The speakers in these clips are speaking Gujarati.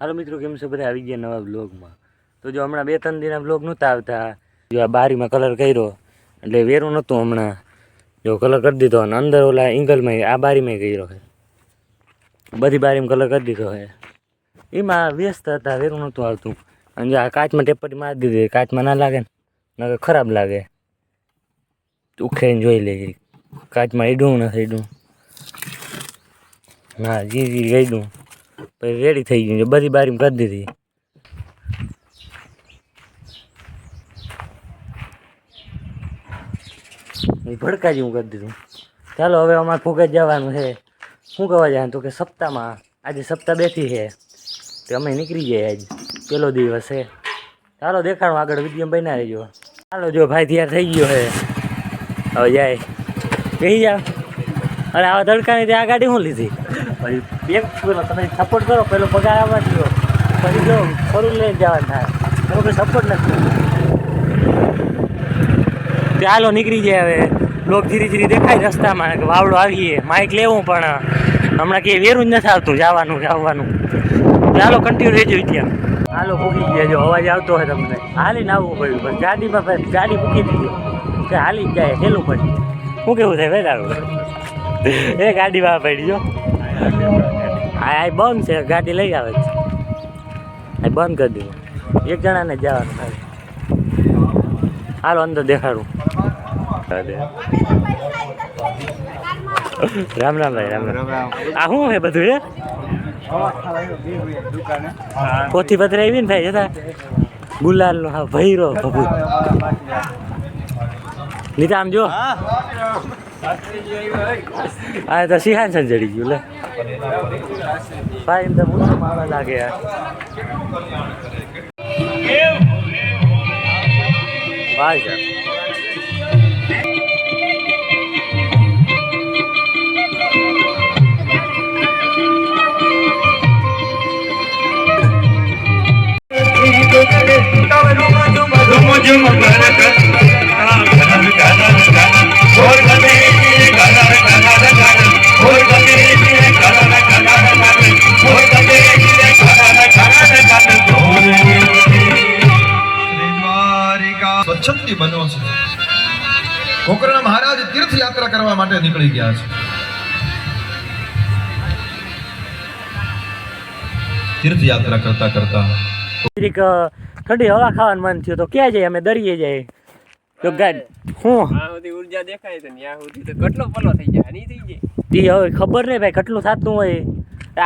હાલો મિત્રો, કેમ છે બધા? આવી ગયા નવા બ્લોગમાં તો જો હમણાં બે ત્રણ દિનના બ્લોગ નહોતા આવતા. જો આ બારીમાં કલર કર્યો, એટલે વેરું નહોતું હમણાં. જો કલર કરી દીધો અને અંદર ઓલા એંગલમાં આ બારીમાં કર્યો છે. બધી બારીમાં કલર કરી દીધો છે. એમાં વ્યસ્ત હતા, વેરું નહોતું આવતું. અને જો આ કાચમાં ટેપટી મારી દીધી કાચમાં ના લાગે ને ખરાબ લાગે. ઉખેને જોઈ લે કાચમાં ઈડું નથી એડું ના, જી જી ગઈ પછી રેડી થઈ ગયું છે. બધી બારી કરી દીધી. ભડકા જેવું કરી દીધું. ચાલો, હવે અમારે ફૂગે જવાનું છે. શું કહેવા જાય? તો કે સપ્તાહમાં, આજે સપ્તાહ બેઠી છે. તો અમે નીકળી જઈએ આજ. પેલો દિવસ છે. ચાલો દેખાડો આગળ વીડિયો બનાવી રહેજો. ચાલો, જો ભાઈ તૈયાર થઈ ગયો છે. હવે જાય. બેસી જાઓ. અરે, આવા તડકાની ત્યાં ગાડી શું લીધી? એક પેલો તમે સપોર્ટ કરો પેલો પગાર આવવા દો પછી જો ફરું લઈ જવાનું થાય. એનો કોઈ સપોર્ટ નથી. ચાલો નીકળી જાય હવે. લોક ધીરે ધીરે દેખાય રસ્તામાં કે વાવડો આવીએ. માઇક લેવું પણ હમણાં કે વેરું જ નથી આવતું જવાનું આવવાનું ચાલો કન્ટિન્યુ રહેજો ત્યાં. હાલો મૂકી ગયા. જો અવાજ આવતો હોય તમને. હાલીને આવવું પડ્યું. પણ ગાડીમાં ગાડી મૂકી દીધી. કે હાલી જ જાય હેલું પડ્યું. શું કેવું થાય વેરાળું એ ગાડીમાં પડી જો. આ બંધ છે, ગાડી લઈ આવે છે. આ બંધ કરી દીધું. એક જણાને જવાનું હાલો, અંદર દેખાડું. રામ રામ ભાઈ, રામ રામ. આ શું છે બધું એ પોથી પત્ર આવી ને ભાઈ, જતા. ગુલાલ નો હા, ભૈરો ભભૂત. લીધા આમ જો. આ તો સિંહાસન ચડી ગયું, લે. ભાઈ, એમ તો મોસમ આવા લાગે યાર ભાઈ, સાહેબ. દ્વારિકા સ્વચ્છંદી બન્યો છે. ગોકર્ણ મહારાજ તીર્થયાત્રા કરવા માટે નીકળી ગયા છે. તીર્થયાત્રા કરતા કરતા ઠંડી હવા ખાવાનું મન થયું તો ક્યાં જઈએ અમે? દરિયે જાય તો ગાડ હું? આ સુધી ઊર્જા દેખાય છે ને ત્યાં સુધી તો કેટલો પલો થઈ જાય ની થઈ જાય. તી હવે ખબર નહીં ભાઈ કેટલું થતું હોય.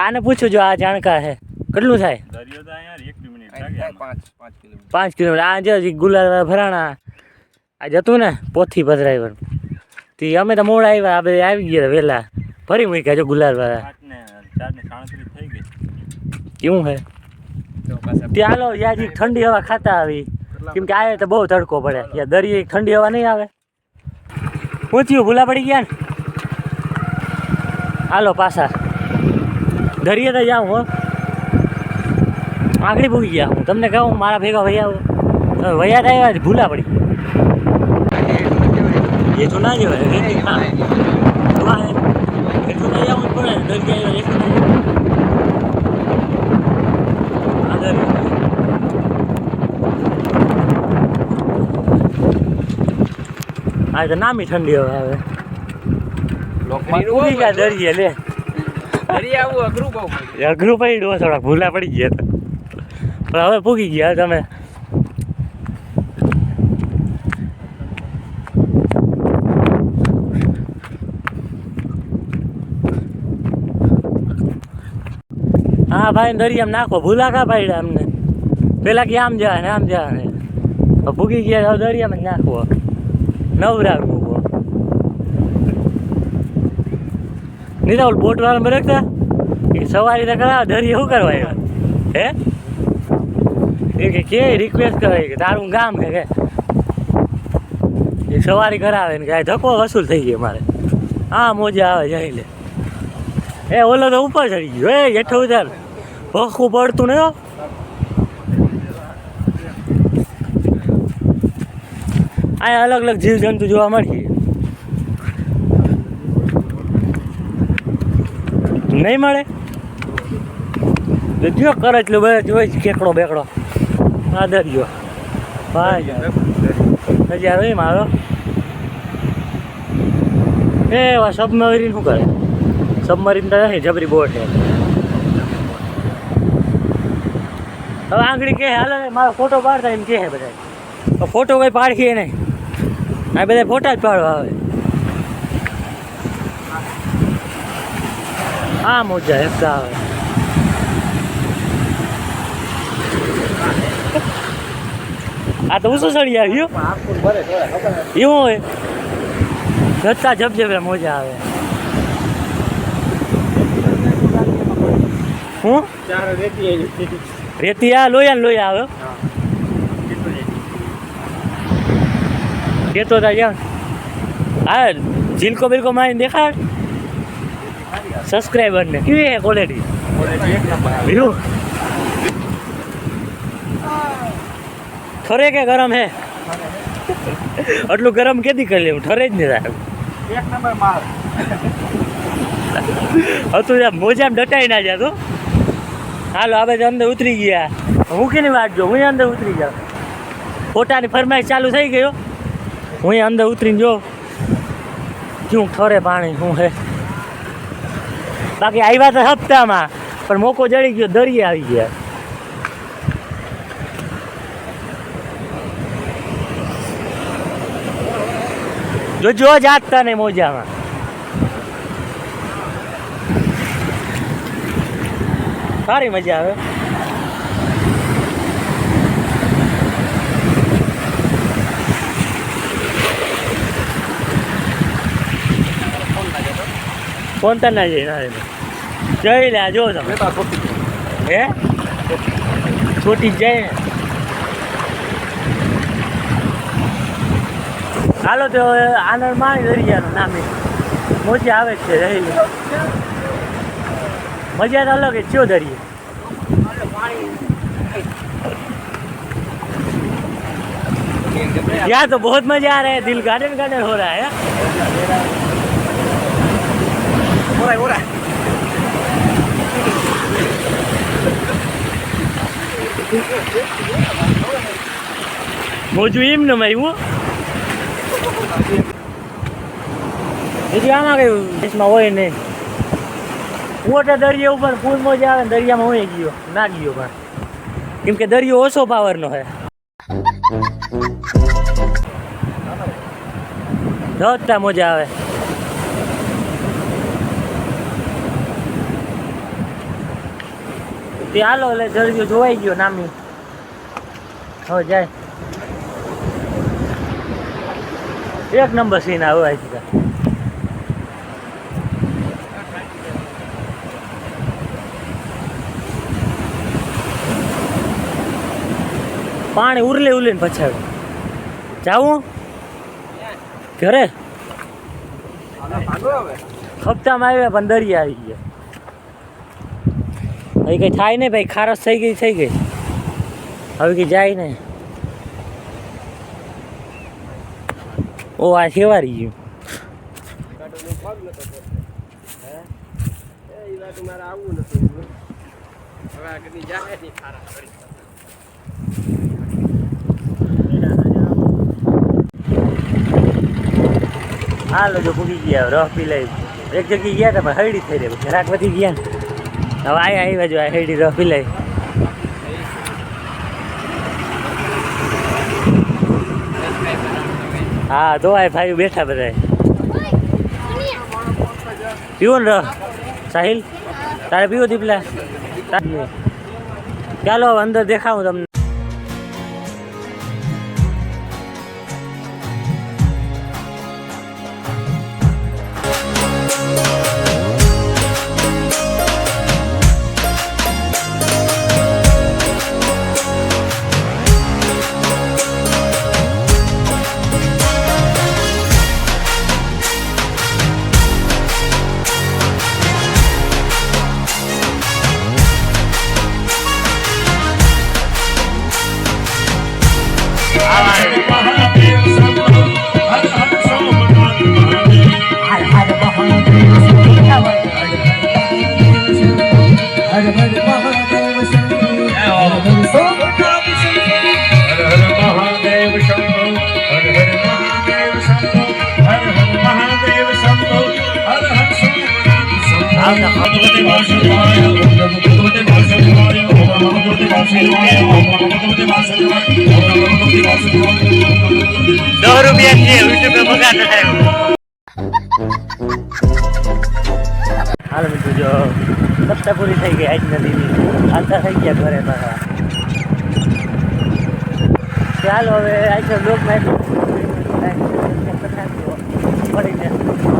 આને પૂછું જો આ જાણકાર છે. કેટલું થાય? પાંચ કિલોમીટર. પાંચ કિલોમીટર. આ જે ગુલાલ ભરાણા આ જતું ને પોથી પધરાઈ તે અમે તો મોડા આવ્યા આ બધા આવી ગયા વહેલા ફરી મૂક્યા જો ગુલાલ વાળા કેવું હે? ત્યાં હાલો યાજી ઠંડી હવા ખાતા આવી. કેમ કે આ તો બહુ તડકો પડે. યા દરિયે ઠંડી હવા નહીં આવે. પૂછ્યું ભૂલા પડી ગયા ને? હાલો પાછા. દરિયે તો જાઉં હો. આગળ ભૂગી ગયા હું. તમને કહું મારા ભેગા વૈયા આવો. વૈયા તો આવ્યા ભૂલા પડી તો ના જવાય રેતી ના હે. એટલું નહીં આવવું પડે ને દરિયા એટલું આ દરિયો. આ તો નામી ઠંડી હવે આવે ઉડી ગયા દરિયે લે દરિયા આવું અઘરું પડ્યું. અઘરું પડ્યું થોડા ભૂલા પડી ગયા. પણ હવે પૂગી ગયા તમે હા ભાઈ, દરિયામાં નાખો. ભૂલાકા ભાઈ અમને. પેલા કે આમ જા ને આમ જા ને. ભૂગી ગયા દરિયામાં જ નાખવો. નવરા નહીં તો બોટ વાળા બરકતા એ સવારી તો કરાવે, દરિયા શું કરવા આવ્યા? હે? એ કે કે રિક્વેસ્ટ કરે કે તારું ગામ કે. એ સવારી કરાવે ને કે ધક્કો વસૂલ થઈ ગયો મારે. હા મોજા આવે, જઈ લે. એ ઓલો તો ઉપર ચડી ગયો. એ, હેઠો ઉતાર. ભખું પડતું ને. અહીંયા અલગ અલગ જીવજંતુ જોવા મળશે નહીં મળે? જો કરે એટલું બધું જોઈ કેકડો બેકડો. આ દરિયો. ભાઈ. હજાર હોય મારો. એ સબમરીન શું કરે? સબમરીન તો જબરી બોટ છે. હવે આંગળી કે હાલે, મારો ફોટો પાડતા એમ કે બધા તો ફોટો કોઈ પાડીએ નહીં. આ બધા ફોટા જ પાડવા આવે. આ મોજા હેપતા આવે. આ તો ઉસો સડી આવ્યું એવું હોય જતા જબજબે મોજા આવે. હું? રેતી. આ લોયા ને લોયા આવે. કેતો હતા યાર હા જીલકો બિલકો મારી દેખાડ સબસ્ક્રાઈબર ને કેવી હે ક્વોલિટી એવું ઠરે કે ગરમ હે? આટલું ગરમ કેદી કરી લેવું? ઠરે જ નહીં સાહેબ હતું મોજામ મોજામાં ડટાઈ ના જાતો હાલો, આ બધા અંદર ઉતરી ગયા. હું કેની વાત જો હું અંદર ઉતરી જાઉં. પોતાની ફરમાઈશ ચાલુ થઈ ગયો હું. અંદર ઉતરીને જો શું ઠરે પાણી, શું હે? બાકી આવ્યા તો હપ્તામાં, પણ મોકો જડી ગયો, દરિયે આવી ગયા. જો જો જાતતા ને મોજામાં. સારી મજા આવે. ફોન તો ના જઈ ના જઈ. લે જો તમે. હે? છોટી જાય. હાલો તો આનંદ માણી દરિયાનું નામે. મોજા આવે છે રહેલી મજા તો અલગ જ છે દરિયે यहाँ तो बहुत मजा आ रहा है दिल गार्डन गार्डन हो रहा है મોજું એમ ને મારી હું બીજું આમાં કઈ દેશમાં હોય નહીં મોટા દરિયા ઉપર ફૂલ મોજા આવે દરિયામાં હોય ગયો, ના ગયો પણ. કેમ કે દરિયો ઓછો પાવરનો છે જોતા મજા આવે. તે હાલો એટલે દરિયો જોવાઈ ગયો નામી. હવે જાય. એક નંબર સીન આવે પાણી ઉરલે ઉરલે પછાડ. જાવું ઘરે. હપ્તામાં આવ્યા પણ દરિયા આવી ગયા. હવે કઈ થાય નહીં ભાઈ, ખારસ થઈ ગઈ થઈ ગઈ. હવે કઈ જાય નહીં. ઓ, આ સેવારી ગયું. આવવું નથી. જાય હાલો જો પૂગી ગયા રસ પી લઈ. એક જગ્યાએ ગયા હતા પણ હરડી થઈ રહી. ઘરાક વધી ગયા ને. હવે આયા આવ્યા જો, આ હરડી રસ પી લઈ. હા તો આ ભાઈ બેઠા બધા. પીવો ને રસ સાહિલ, તારે પીવો દીપલા? ચાલો અંદર દેખાવું તમને. આવતા દસ રૂપિયા છે યુટ્યુબ પર પગાર નથી હાલો મિત્રો જો સપ્તાહ પૂરી થઈ ગઈ આજ નદીની આતા થઈ ગયા ઘરે પાછા ચાલો હવે આજે લોક મેચ પડીને